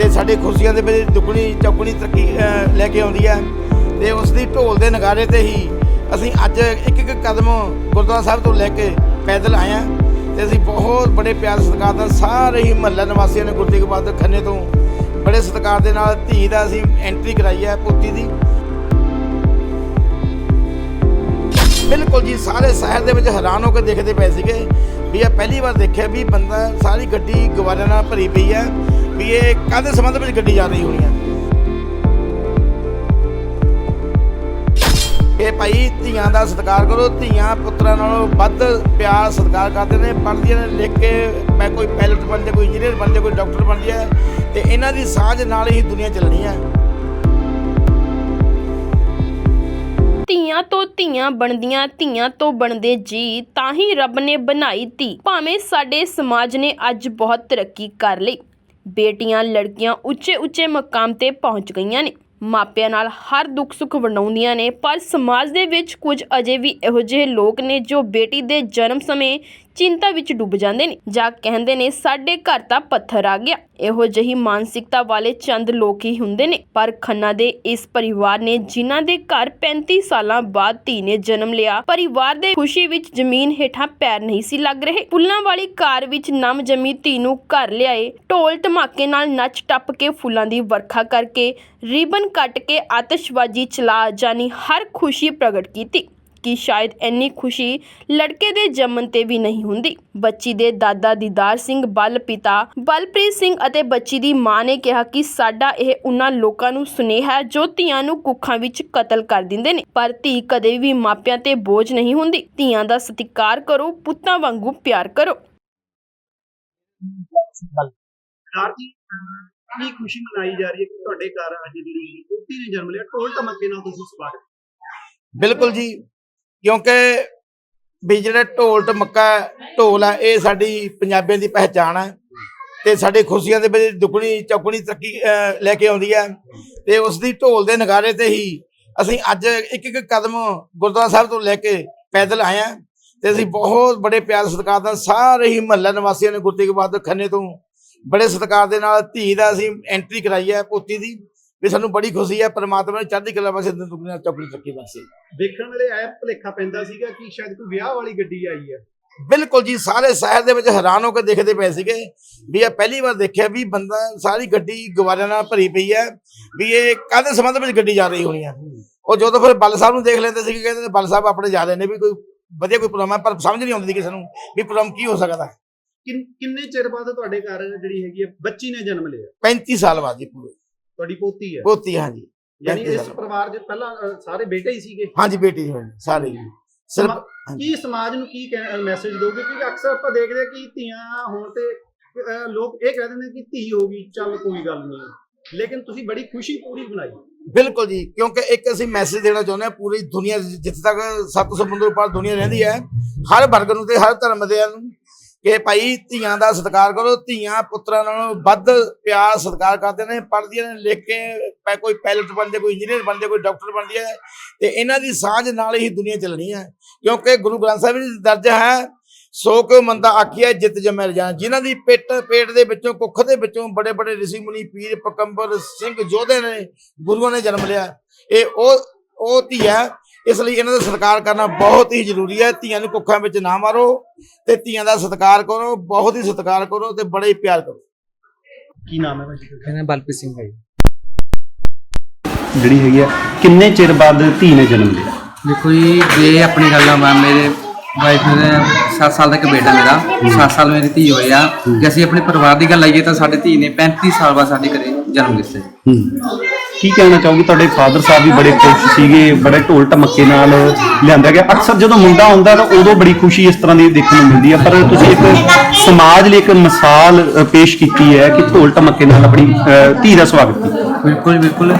ਤੇ ਸਾਡੀ ਖੁਸ਼ੀਆਂ ਦੇ ਵਿੱਚ ਦੁੱਗਣੀ, ਚੌਗਣੀ ਤਰੱਕੀ ਲੈ ਕੇ ਆਉਂਦੀ ਹੈ ਤੇ ਉਸ ਦੀ ਢੋਲ ਦੇ ਨਗਾਰੇ ਤੇ ਹੀ ਅਸੀਂ ਅੱਜ ਇੱਕ ਇੱਕ ਕਦਮ ਗੁਰਦੁਆਰਾ ਸਾਹਿਬ ਤੋਂ ਲੈ ਕੇ ਪੈਦਲ ਆਏ ਹਾਂ ਤੇ ਅਸੀਂ ਬਹੁਤ ਬੜੇ ਪਿਆਰ ਸਤਿਕਾਰ ਨਾਲ ਸਾਰੇ ਹੀ ਮਹੱਲਾ ਨਿਵਾਸੀਆਂ ਨੇ ਗੁਰਦੇਗ ਬਹਾਦਰ ਖੰਨੇ ਤੋਂ ਬੜੇ ਸਤਿਕਾਰ ਦੇ ਨਾਲ ਧੀ ਦਾ ਅਸੀਂ ਐਂਟਰੀ ਕਰਾਈ ਹੈ ਪੋਤੀ ਦੀ। ਬਿਲਕੁਲ ਜੀ, ਸਾਰੇ ਸ਼ਹਿਰ ਦੇ ਵਿੱਚ ਹੈਰਾਨ ਹੋ ਕੇ ਦੇਖਦੇ ਪਏ ਸੀਗੇ ਵੀ ਇਹ ਪਹਿਲੀ ਵਾਰ ਦੇਖਿਆ ਵੀ ਬੰਦਾ ਸਾਰੀ ਗੱਡੀ ਗਵਾਰਿਆਂ ਨਾਲ ਭਰੀ ਪਈ ਹੈ। ਵੀ ਇਹ ਕਾਹਦੇ ਸੰਬੰਧ ਵਿੱਚ ਗੱਡੀ ਜਾ ਰਹੀ ਹੋਣੀ ਹੈ ਇਹ ਭਾਈ ਧੀਆਂ ਦਾ ਸਤਿਕਾਰ ਕਰੋ, ਧੀਆਂ ਪੁੱਤਰਾਂ ਨਾਲੋਂ ਵੱਧ ਪਿਆਰ ਸਤਿਕਾਰ ਕਰਦੇ ਨੇ, ਪੜ੍ਹਦੀਆਂ ਨੇ, ਲਿਖ ਕੇ ਮੈਂ ਕੋਈ ਪਾਇਲਟ ਬਣ ਜਾ ਕੋਈ ਇੰਜੀਨੀਅਰ ਬਣ ਜਾ ਕੋਈ ਡਾਕਟਰ ਬਣ ਜਾ ਤੇ ਇਹਨਾਂ ਦੀ ਸਾਂਝ ਨਾਲ ਹੀ ਦੁਨੀਆ ਚੱਲਣੀ ਹੈ ਧੀਆਂ ਤੋਂ ਧੀਆਂ ਬਣਦੀਆਂ, ਧੀਆਂ ਤੋਂ ਬਣਦੇ ਜੀ, ਤਾਂ ਹੀ ਰੱਬ ਨੇ ਬਣਾਈ ਧੀ। ਭਾਵੇਂ ਸਾਡੇ ਸਮਾਜ ਨੇ ਅੱਜ ਬਹੁਤ ਤਰੱਕੀ ਕਰ ਲਈ। ਬੇਟੀਆਂ, ਲੜਕੀਆਂ ਉੱਚੇ ਉੱਚੇ ਮਕਾਮ ਤੇ ਪਹੁੰਚ ਗਈਆਂ ਨੇ। ਮਾਪਿਆਂ ਨਾਲ ਹਰ ਦੁੱਖ ਸੁੱਖ ਵੰਡਾਉਂਦੀਆਂ ਨੇ, ਪਰ ਸਮਾਜ ਦੇ ਵਿੱਚ ਕੁਝ ਅਜੇ ਵੀ ਇਹੋ ਜਿਹੇ ਲੋਕ ਨੇ ਜੋ ਬੇਟੀ ਦੇ ਜਨਮ ਸਮੇਂ ਚਿੰਤਾ ਵਿੱਚ ਡੁੱਬ ਜਾਂਦੇ ਨੇ, ਜਾਂ ਕਹਿੰਦੇ ਨੇ ਸਾਡੇ ਘਰ ਤਾਂ ਪੱਥਰ ਆ ਗਿਆ। ਇਹੋ ਜਿਹੀ ਮਾਨਸਿਕਤਾ ਵਾਲੇ ਚੰਦ ਲੋਕ ਹੀ ਹੁੰਦੇ ਨੇ। ਪਰ ਖੰਨਾ ਦੇ ਇਸ ਪਰਿਵਾਰ ਨੇ ਜਿਨ੍ਹਾਂ ਦੇ ਘਰ 35 ਸਾਲਾਂ ਬਾਅਦ ਧੀ ਨੇ ਜਨਮ ਲਿਆ, ਪਰਿਵਾਰ ਦੇ ਖੁਸ਼ੀ ਵਿੱਚ ਜ਼ਮੀਨ ਹੇਠਾਂ ਪੈਰ ਨਹੀਂ ਸੀ ਲੱਗ ਰਹੇ। ਫੁੱਲਾਂ ਵਾਲੀ ਕਾਰ ਵਿੱਚ ਨਮ ਜਮੀ ਧੀ ਨੂੰ ਘਰ ਲਿਆਏ, ਢੋਲ ਧਮਾਕੇ ਨਾਲ ਨੱਚ ਟੱਪ ਕੇ ਫੁੱਲਾਂ ਦੀ ਵਰਖਾ ਕਰਕੇ, ਰਿਬਨ ਕੱਟ ਕੇ ਆਤਿਸ਼ਬਾਜ਼ੀ ਚਲਾ ਜਾਨੀ ਹਰ ਖੁਸ਼ੀ ਪ੍ਰਗਟ ਕੀਤੀ। ਕਿ ਸ਼ਾਇਦ ਇੰਨੀ ਖੁਸ਼ੀ ਲੜਕੇ ਦੇ ਜੰਮਣ ਤੇ ਵੀ ਨਹੀਂ ਹੁੰਦੀ। ਬੱਚੀ ਦੇ ਦਾਦਾ ਦੀਦਾਰ ਸਿੰਘ ਬਲ ਪਿਤਾ ਬਲਪ੍ਰੀਤ ਸਿੰਘ ਅਤੇ ਬੱਚੀ ਦੀ ਮਾਂ ਨੇ ਕਿਹਾ ਕਿ ਸਾਡਾ ਇਹ ਉਹਨਾਂ ਲੋਕਾਂ ਨੂੰ ਸੁਨੇਹਾ ਹੈ ਜੋ ਧੀਆਂ ਨੂੰ ਕੁੱਖਾਂ ਵਿੱਚ ਕਤਲ ਕਰ ਦਿੰਦੇ ਨੇ। ਪਰ ਧੀ ਕਦੇ ਵੀ ਮਾਪਿਆਂ ਤੇ ਬੋਝ ਨਹੀਂ ਹੁੰਦੀ। ਧੀਆਂ ਦਾ ਸਤਿਕਾਰ ਕਰੋ ਪੁੱਤਾਂ ਵਾਂਗੂ ਪਿਆਰ ਕਰੋ। ਜੀ ਕੀ ਖੁਸ਼ੀ ਮਨਾਈ ਜਾ ਰਹੀ ਹੈ ਕਿ ਤੁਹਾਡੇ ਘਰ ਅੱਜ ਜਿਹੜੀ ਪੋਤੀ ਨੇ ਜਨਮ ਲਿਆ। ਢੋਲ ਧਮਕੇ ਨਾਲ ਤੁਸੀਂ ਸਵਾਗਤ। ਬਿਲਕੁਲ ਜੀ। ਕਿਉਂਕਿ ਵੀ ਜਿਹੜਾ ਢੋਲ ਟਮੱਕਾ ਢੋਲ ਹੈ, ਇਹ ਸਾਡੀ ਪੰਜਾਬੀਆਂ ਦੀ ਪਹਿਚਾਣ ਹੈ ਤੇ ਸਾਡੇ ਖੁਸ਼ੀਆਂ ਦੇ ਵਿੱਚ ਦੁੱਗਣੀ, ਚੌਗਣੀ ਤਰੱਕੀ ਲੈ ਕੇ ਆਉਂਦੀ ਹੈ ਤੇ ਉਸ ਦੀ ਢੋਲ ਦੇ ਨਗਾਰੇ ਤੇ ਹੀ ਅਸੀਂ ਅੱਜ ਇੱਕ ਇੱਕ ਕਦਮ ਗੁਰਦੁਆਰਾ ਸਾਹਿਬ ਤੋਂ ਲੈ ਕੇ ਪੈਦਲ ਆਏ ਹਾਂ ਤੇ ਅਸੀਂ ਬਹੁਤ ਬੜੇ ਪਿਆਰ ਸਤਿਕਾਰ ਨਾਲ ਸਾਰੇ ਹੀ ਮਹੱਲਾ ਨਿਵਾਸੀਆਂ ਨੇ ਗੁਰਤੇਗ ਬਹਾਦਰ ਖੰਨੇ ਤੋਂ ਬੜੇ ਸਤਿਕਾਰ ਦੇ ਨਾਲ ਧੀ ਦਾ ਅਸੀਂ ਐਂਟਰੀ ਕਰਾਈ ਹੈ ਪੋਤੀ ਦੀ। ਵੀ ਸਾਨੂੰ ਬੜੀ ਖੁਸ਼ੀ ਹੈ ਪਰਮਾਤਮਾ ਨੇ ਚੜ੍ਹਦੀ ਕਲਾ ਵਾਸਤੇ ਦੁੱਗਣੀ ਚੌਗਣੀ ਤਰੱਕੀ ਵਾਸਤੇ। ਦੇਖਣ ਵੇਲੇ ਐ ਭੁਲੇਖਾ ਪੈਂਦਾ ਸੀਗਾ ਕਿ ਸ਼ਾਇਦ ਕੋਈ ਵਿਆਹ ਵਾਲੀ ਗੱਡੀ ਆਈ ਹੈ। ਬਿਲਕੁਲ ਜੀ ਸਾਰੇ ਸ਼ਹਿਰ ਦੇ ਵਿੱਚ ਹੈਰਾਨ ਹੋ ਕੇ ਦੇਖਦੇ ਪਏ ਸੀਗੇ ਵੀ ਇਹ ਪਹਿਲੀ ਵਾਰ ਦੇਖਿਆ ਵੀ ਬੰਦਾ ਸਾਰੀ ਗੱਡੀ ਗਵਾਰਿਆਂ ਨਾਲ ਭਰੀ ਪਈ ਹੈ ਵੀ ਇਹ ਕਾਹਦੇ ਸੰਬੰਧ ਵਿੱਚ ਗੱਡੀ ਜਾ ਰਹੀ ਹੋਣੀ ਹੈ। ਉਹ ਜਦੋਂ ਫਿਰ ਬੱਲ ਸਾਹਿਬ ਨੂੰ ਦੇਖ ਲੈਂਦੇ ਸੀ ਕਹਿੰਦੇ ਬੱਲ ਸਾਹਿਬ ਆਪਣੇ ਜਾ ਰਹੇ ਨੇ ਵੀ ਕੋਈ ਵਧੀਆ ਕੋਈ ਪ੍ਰੋਗਰਾਮ ਹੈ ਪਰ ਸਮਝ ਨਹੀਂ ਆਉਂਦੀ ਕਿਸੇ ਨੂੰ ਵੀ ਪ੍ਰੋਗਰਾਮ ਕੀ ਹੋ ਸਕਦਾ ਕਿੰਨੇ ਚਿਰ ਬਾਅਦ ਤੁਹਾਡੇ ਘਰ ਜਿਹੜੀ ਹੈਗੀ ਹੈ ਬੱਚੀ ਨੇ ਜਨਮ ਲਿਆ? 35 ਸਾਲ ਬਾਅਦ ਜੀ ਪੂਰੇ। ਤੁਹਾਡੀ ਪੋਤੀ ਹੈ। ਪੋਤੀ ਹਾਂਜੀ। ਯਾਨੀ 35 ਇਸ। ਪਰਿਵਾਰ ਦੇ ਪਹਿਲਾਂ ਸਾਰੇ ਬੇਟੇ ਹੀ ਸੀਗੇ? ਹਾਂਜੀ ਬੇਟੀ ਜੀ ਹੋਣੀ ਸਾਰੇ ਹੀ। ਸਿਰਫ ਸਮਾ- ਕੀ ਸਮਾਜ ਨੂੰ ਕੀ ਮੈਸੇਜ ਦੋਗੇ? ਕਿਉਂਕਿ ਅਕਸਰ ਆਪਾਂ ਦੇਖਦੇ ਹਾਂ ਕਿ ਧੀਆਂ ਹੋਣ ਤੇ ਲੋਕ ਇਹ ਕਹਿ ਦਿੰਦੇ ਨੇ ਕਿ ਧੀ ਹੋ ਗਈ ਚੱਲ ਕੋਈ ਗੱਲ ਨਹੀਂ। ਲੇਕਿਨ ਤੁਸੀਂ ਬੜੀ ਖੁਸ਼ੀ ਪੂਰੀ ਬਣਾਈ ਬਿਲਕੁਲ ਜੀ ਕਿਉਂਕਿ ਇੱਕ ਅਸੀਂ ਮੈਸੇਜ ਦੇਣਾ ਚਾਹੁੰਦੇ ਹਾਂ ਪੂਰੀ ਦੁਨੀਆ ਜਿੱਥੇ ਤੱਕ ਸੱਤ ਸਮੁੰਦਰ ਪਾਰ ਦੁਨੀਆ ਰਹਿੰਦੀ ਹੈ ਹਰ ਵਰਗ ਨੂੰ ਤੇ ਹਰ ਧਰਮ ਦੇ ਨੂੰ ਕਿ ਭਾਈ ਧੀਆਂ ਦਾ ਸਤਿਕਾਰ ਕਰੋ, ਧੀਆਂ ਪੁੱਤਰਾਂ ਨਾਲੋਂ ਵੱਧ ਪਿਆਰ ਸਤਿਕਾਰ ਕਰਦੇ ਨੇ, ਪੜ੍ਹਦੀਆਂ ਨੇ, ਲਿਖ ਕੇ ਪੈ- ਕੋਈ ਪਾਇਲਟ ਬਣ ਕੋਈ ਇੰਜੀਨੀਅਰ ਬਣਦੇ, ਕੋਈ ਡਾਕਟਰ ਬਣਦੀ ਹੈ ਤੇ ਇਹਨਾਂ ਦੀ ਸਾਂਝ ਨਾਲ ਹੀ ਦੁਨੀਆ ਚੱਲਣੀ ਹੈ। ਕਿਉਂਕਿ ਗੁਰੂ ਗ੍ਰੰਥ ਸਾਹਿਬ ਜੀ ਦਰਜ ਹੈ, ਸੋ ਕੋ ਮੰਦਾ ਆਖੀਆ ਜਿੱਤ ਜਮੈ ਰਜਾਨ ਜਿਨ੍ਹਾਂ ਦੀ ਪੇਟ ਪੇਟ ਦੇ ਵਿੱਚੋਂ, ਕੁੱਖ ਦੇ ਵਿੱਚੋਂ ਬੜੇ ਬੜੇ ਰਿਸ਼ੀ ਮੁਨੀ ਪੀਰ, ਪਕੰਬਰ ਸਿੰਘ ਯੋਧੇ ਨੇ, ਗੁਰੂਆਂ ਨੇ ਜਨਮ ਲਿਆ। ਇਹ ਉਹ ਉਹ ਧੀ ਹੈ ਇਸ ਲਈ ਇਹਨਾਂ ਦਾ ਸਤਿਕਾਰ ਕਰਨਾ ਬਹੁਤ ਹੀ ਜ਼ਰੂਰੀ ਹੈ। ਧੀਆਂ ਨੂੰ ਕੁੱਖਾਂ ਵਿੱਚ ਨਾ ਮਾਰੋ ਤੇ ਧੀਆਂ ਦਾ ਸਤਿਕਾਰ ਕਰੋ ਬਹੁਤ ਹੀ ਸਤਿਕਾਰ ਕਰੋ ਤੇ ਬੜੇ ਹੀ ਪਿਆਰ ਕਰੋ। ਕੀ ਨਾਮ ਹੈ ਭਾਜੀ? ਕਹਿੰਦੇ ਬਲਪ੍ਰੀਤ ਸਿੰਘ ਜੀ। ਜਿਹੜੀ ਹੈਗੀ ਆ ਕਿੰਨੇ ਚਿਰ ਬਾਅਦ ਧੀ ਨੇ ਜਨਮ ਲਿਆ? ਦੇਖੋ ਜੀ ਜੇ ਆਪਣੀ ਗੱਲ ਆ ਮੈਂ ਮੇਰੇ ਵਾਈਫ ਦੇ 7 ਸਾਲ ਦਾ ਇੱਕ ਬੇਟਾ ਮੇਰਾ 7 ਸਾਲ ਮੇਰੀ ਧੀ ਹੋਈ ਆ। ਜੇ ਅਸੀਂ ਆਪਣੇ ਪਰਿਵਾਰ ਦੀ ਗੱਲ ਆਈਏ ਤਾਂ ਸਾਡੇ ਧੀ ਨੇ 35 ਸਾਲ ਬਾਅਦ ਸਾਡੇ ਘਰੇ ਜਨਮ ਹੂੰ। ਕੀ ਕਹਿਣਾ ਚਾਹੋਗੇ? ਤੁਹਾਡੇ ਫਾਦਰ ਸਾਹਿਬ ਵੀ ਬੜੇ ਖੁਸ਼ ਸੀਗੇ, ਬੜੇ ਢੋਲ ਢਮੱਕੇ ਨਾਲ ਲਿਆਂਦਾ ਗਿਆ। ਅਕਸਰ ਜਦੋਂ ਮੁੰਡਾ ਹੁੰਦਾ ਤਾਂ ਉਦੋਂ ਬੜੀ ਖੁਸ਼ੀ ਇਸ ਤਰ੍ਹਾਂ ਦੀ ਦੇਖਣ ਨੂੰ ਮਿਲਦੀ ਹੈ ਪਰ ਤੁਸੀਂ ਇੱਕ ਸਮਾਜ ਲਈ ਇੱਕ ਮਿਸਾਲ ਪੇਸ਼ ਕੀਤੀ ਹੈ ਕਿ ਢੋਲ ਢਮੱਕੇ ਨਾਲ ਆਪਣੀ ਧੀ ਦਾ ਸਵਾਗਤ ਕੀਤਾ ਬਿਲਕੁਲ ਬਿਲਕੁਲ।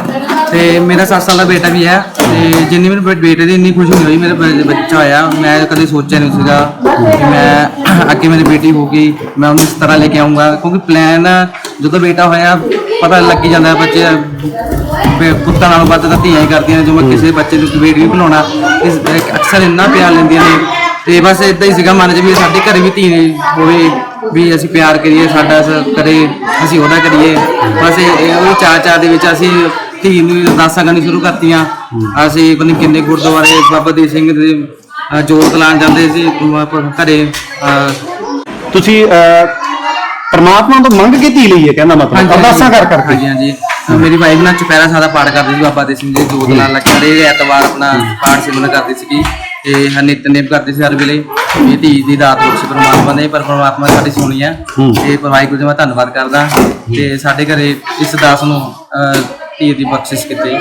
ਤੇ ਮੇਰਾ 7 ਸਾਲ ਦਾ ਬੇਟਾ ਵੀ ਹੈ, ਤੇ ਜਿੰਨੀ ਮੇਰੇ ਬੇਟੇ ਦੀ ਇੰਨੀ ਖੁਸ਼ੀ ਹੋਈ, ਮੇਰੇ ਬੱਚਾ ਹੋਇਆ, ਮੈਂ ਕਦੇ ਸੋਚਿਆ ਨਹੀਂ ਸੀਗਾ ਕਿ ਮੈਂ ਅੱਗੇ ਮੇਰੀ ਬੇਟੀ ਹੋਊਗੀ, ਮੈਂ ਉਹਨੂੰ ਇਸ ਤਰ੍ਹਾਂ ਲੈ ਕੇ ਆਉਂਗਾ ਕਿਉਂਕਿ ਪਲਾਨ ਜਦੋਂ ਬੇਟਾ ਹੋਇਆ, ਪਤਾ ਲੱਗ ਜਾਂਦਾ ਬੱਚੇ ਬੇ- ਪੁੱਤਾਂ ਨਾਲੋਂ ਵੱਧ ਤਾਂ ਧੀਆਂ ਹੀ ਕਰਦੀਆਂ ਨੇ ਜੋ ਮੈਂ ਕਿਸੇ ਬੱਚੇ ਨੂੰ ਬੇਟ ਵੀ ਬਣਾਉਣਾ। ਇਸ ਅਕਸਰ ਇੰਨਾ ਪਿਆਰ ਲੈਂਦੀਆਂ ਨੇ। ਤੇ ਬਸ ਇਦਾਂ ਹੀ ਸੀਗਾ ਮਨ 'ਚ ਵੀ ਸਾਡੇ ਘਰੇ ਵੀ ਧੀ ਹੋਵੇ ਵੀ ਅਸੀਂ ਪਿਆਰ ਕਰੀਏ ਸਾਡਾ ਸ- ਕਰੇ ਅਸੀਂ ਉਹਦਾ ਕਰੀਏ। ਬਸ ਇਹ ਇਹ ਉਹ ਚਾਰ ਚਾਰ ਦੇ ਵਿੱਚ ਅਸੀਂ ਧੀ ਨੂੰ ਅਰਦਾਸਾਂ ਕਰਨੀ ਸ਼ੁਰੂ ਕਰਤੀਆਂ। ਅਸੀਂ ਪਤਾ ਕਿੰਨੇ ਗੁਰਦੁਆਰੇ ਬਾਬਾ ਦੀਪ ਸਿੰਘ ਦੇ ਅ, ਜੋਤ ਲਾਉਣ ਜਾਂਦੇ ਸੀ ਅ, ਪ- ਘਰੇ ਅ, ਤੁਸੀਂ ਅਹ, ਪ੍ਰਮਾਤਮਾ ਤੋਂ ਮੰਗ ਕੇ ਧੀ ਲਈ ਹੈ ਕਹਿੰਦਾ ਮਤਲਬ। ਅਰਦਾਸਾਂ ਕਰ ਕਰਕੇ ਹਾਂਜੀ ਹਾਂਜੀ। ਮੇਰੀ ਵਾਈਫ ਨਾਲ ਚੁਪਹਿਰਾ ਸਾਦਾ ਪਾਠ ਕਰਦੀ ਸੀ ਬਾਬਾ ਦੀਪ ਸਿੰਘ ਜੀ ਜੋਤ ਲਾਉਣ ਲੱਗ ਹਰੇ ਐਤਵਾਰ ਆਪਣਾ ਪਾਠ ਸਿਮਰਨ ਕਰਦੀ ਸੀਗੀ ਤੇ ਨਿਤਨੇਮ ਕਰਦੀ ਸੀ ਹਰ ਵੇਲੇ। ਇਹ ਧੀ ਦੀ ਦਾਤ ਬਖਸ਼ ਪਰਮਾਤਮਾ ਨੇ ਪਰ ਪਰਮਾਤਮਾ ਸਾਡੀ ਸੁਣੀ ਆ। ਤੇ ਵਾਹਿਗੁਰੂ ਜੀ ਮੈਂ ਧੰਨਵਾਦ ਕਰਦਾ। ਤੇ ਸਾਡੇ ਘਰੇ ਇਸ ਦਾਸ ਨੂੰ ਧੀ ਦੀ ਬਖਸ਼ਿਸ਼ ਕੀਤੀ।